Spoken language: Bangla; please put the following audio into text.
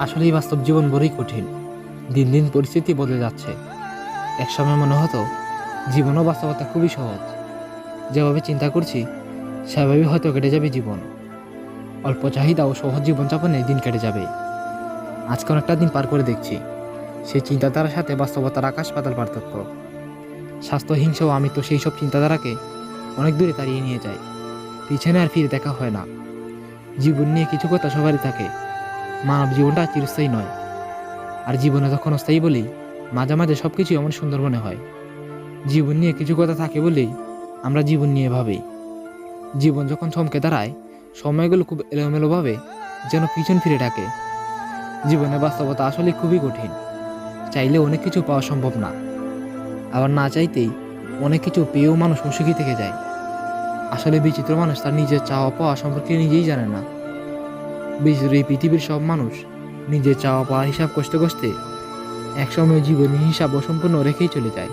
আসলেই বাস্তব জীবন বড়ই কঠিন। দিন দিন পরিস্থিতি বদলে যাচ্ছে। একসময় মনে হতো জীবন ও বাস্তবতা খুবই সহজ। যেভাবে চিন্তা করছি, সেভাবেই হয়তো কেটে যাবে জীবন। অল্প চাহিদা ও সহজ জীবনযাপনে দিন কেটে যাবে। আজকে অনেকটা দিন পার করে দেখছি। সেই চিন্তাধারার সাথে বাস্তবতার আকাশ পাতাল পার্থক্য। স্বাস্থ্য হিংসা আমি তো সেই সব চিন্তাধারাকে অনেক দূরে তাড়িয়ে নিয়ে যাই। পিছনে আর ফিরে দেখা হয় না। জীবন নিয়ে কিছু কথা সবারই থাকে। মানব জীবনটা চিরস্থায়ী নয়। আর জীবনে তখন অস্থায়ী বলেই মাঝে মাঝে সব কিছু এমন সুন্দর মনে হয়। জীবন নিয়ে কিছু কথা থাকে বলেই আমরা জীবন নিয়ে ভাবি। জীবন যখন চমকে দাঁড়ায়, সময়গুলো খুব এলোমেলোভাবে যেন পিছন ফিরে ডাকে। জীবনে বাস্তবতা আসলে খুবই কঠিন। চাইলে অনেক কিছু পাওয়া সম্ভব না। আবার না চাইতেই অনেক কিছু পেয়েও মানুষ অসুখী থেকে যায়। আসলে বিচিত্র মানুষ তার নিজের চাওয়া পাওয়া সম্পর্কে নিজেই জানে না। বিচিত্র পৃথিবীর সব মানুষ নিজের চাওয়া পাওয়া হিসাব কষতে কষতে একসময় জীবনী হিসাব অসম্পূর্ণ রেখেই চলে যায়।